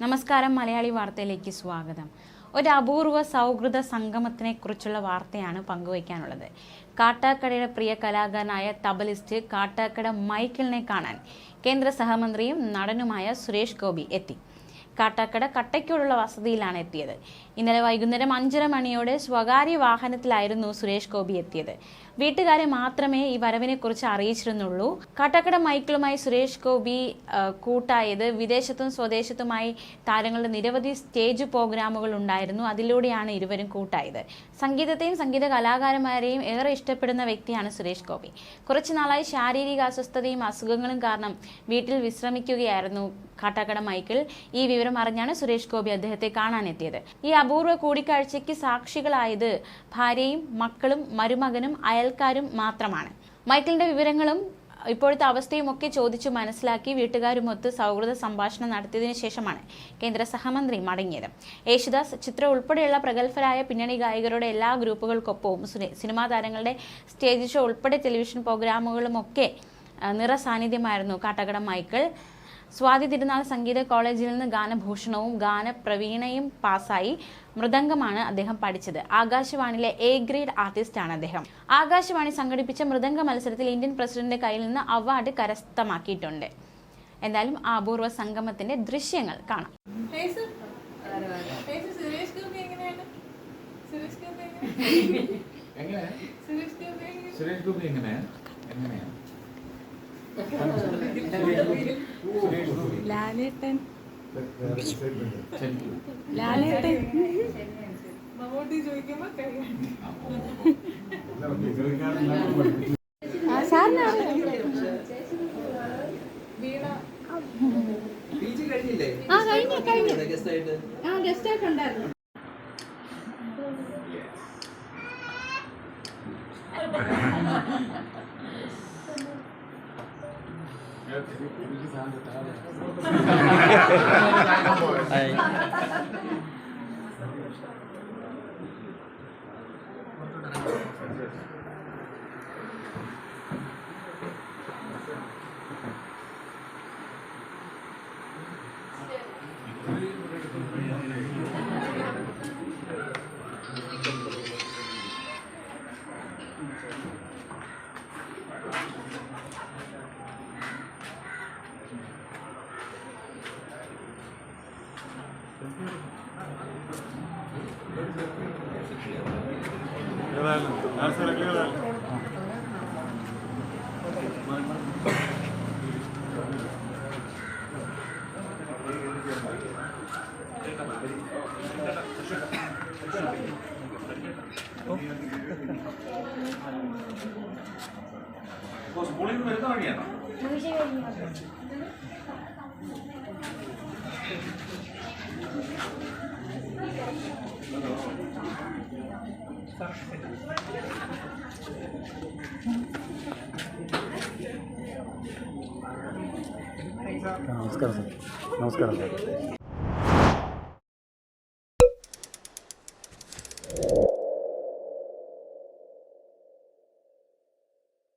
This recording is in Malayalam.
നമസ്കാരം മലയാളി വാർത്തയിലേക്ക് സ്വാഗതം. ഒരു അപൂർവ സൗഹൃദ സംഗമത്തിനെ കുറിച്ചുള്ള വാർത്തയാണ് പങ്കുവയ്ക്കാനുള്ളത്. കാട്ടാക്കടയുടെ പ്രിയ കലാകാരനായ തബലിസ്റ്റ് കാട്ടാക്കട മൈക്കിളിനെ കാണാൻ കേന്ദ്ര സഹമന്ത്രിയും നടനുമായ സുരേഷ് ഗോപി എത്തി. കാട്ടാക്കട കട്ടയ്ക്കോടുള്ള വസതിയിലാണ് എത്തിയത്. ഇന്നലെ വൈകുന്നേരം അഞ്ചര മണിയോടെ സ്വകാര്യ വാഹനത്തിലായിരുന്നു സുരേഷ് ഗോപി എത്തിയത്. വീട്ടുകാരെ മാത്രമേ ഈ വരവിനെക്കുറിച്ച് അറിയിച്ചിരുന്നുള്ളൂ. കട്ടക്കട മൈക്കിളുമായി സുരേഷ് ഗോപി കൂട്ടായത് വിദേശത്തും സ്വദേശത്തുമായി താരങ്ങളുടെ നിരവധി സ്റ്റേജ് പ്രോഗ്രാമുകൾ ഉണ്ടായിരുന്നു. അതിലൂടെയാണ് ഇരുവരും കൂട്ടായത്. സംഗീതത്തെയും സംഗീത കലാകാരന്മാരെയും ഏറെ ഇഷ്ടപ്പെടുന്ന വ്യക്തിയാണ് സുരേഷ് ഗോപി. കുറച്ചു നാളായി ശാരീരിക അസ്വസ്ഥതയും അസുഖങ്ങളും കാരണം വീട്ടിൽ വിശ്രമിക്കുകയായിരുന്നു കാട്ടാക്കട മൈക്കിൾ. ഈ വിവരം അറിഞ്ഞാണ് സുരേഷ് ഗോപി അദ്ദേഹത്തെ കാണാനെത്തിയത്. ഈ അപൂർവ കൂടിക്കാഴ്ചയ്ക്ക് സാക്ഷികളായത് ഭാര്യയും മക്കളും മരുമകനും അയൽക്കാരും മാത്രമാണ്. മൈക്കിളിന്റെ വിവരങ്ങളും ഇപ്പോഴത്തെ അവസ്ഥയും ഒക്കെ ചോദിച്ചു മനസ്സിലാക്കി വീട്ടുകാരുമൊത്ത് സൗഹൃദ സംഭാഷണം നടത്തിയതിനു ശേഷമാണ് കേന്ദ്ര സഹമന്ത്രി മടങ്ങിയത്. യേശുദാസ് ചിത്ര ഉൾപ്പെടെയുള്ള പ്രഗത്ഭരായ പിന്നണി ഗായകരുടെ എല്ലാ ഗ്രൂപ്പുകൾക്കൊപ്പവും സിനി- സിനിമാ താരങ്ങളുടെ സ്റ്റേജ് ഷോ ഉൾപ്പെടെ ടെലിവിഷൻ പ്രോഗ്രാമുകളുമൊക്കെ നിറസാന്നിധ്യമായിരുന്നു. കാട്ടകട മൈക്കിൾ സ്വാതി തിരുനാൾ സംഗീത കോളേജിൽ നിന്ന് ഗാനഭൂഷണവും ഗാനപ്രവീണയും പാസ്സായി മൃദംഗമാണ് അദ്ദേഹം പഠിച്ചത്. ആകാശവാണിയിലെ എ ഗ്രേഡ് ആർട്ടിസ്റ്റ് ആണ് അദ്ദേഹം. ആകാശവാണി സംഘടിപ്പിച്ച മൃദംഗ മത്സരത്തിൽ ഇന്ത്യൻ പ്രസിഡന്റിന്റെ കയ്യിൽ നിന്ന് അവാർഡ് കരസ്ഥമാക്കിയിട്ടുണ്ട്. എന്തായാലും ആ അപൂർവ സംഗമത്തിന്റെ ദൃശ്യങ്ങൾ കാണാം. സുരേഷ് ഗോപി എങ്ങനെയാണ്? സുരേഷ് ലാലേട്ടൻ. ലാലേട്ടൻ ആ? ആ കഴിഞ്ഞു കഴിഞ്ഞു ഇവിടെ guest ആയിട്ട്. ആ ഗസ്റ്റ് ഒക്കെ ഉണ്ടായിരുന്നു സ്കൂളിൽ നിന്ന് വരുന്ന വഴിയാണോ? 拿走。拿走。拿走。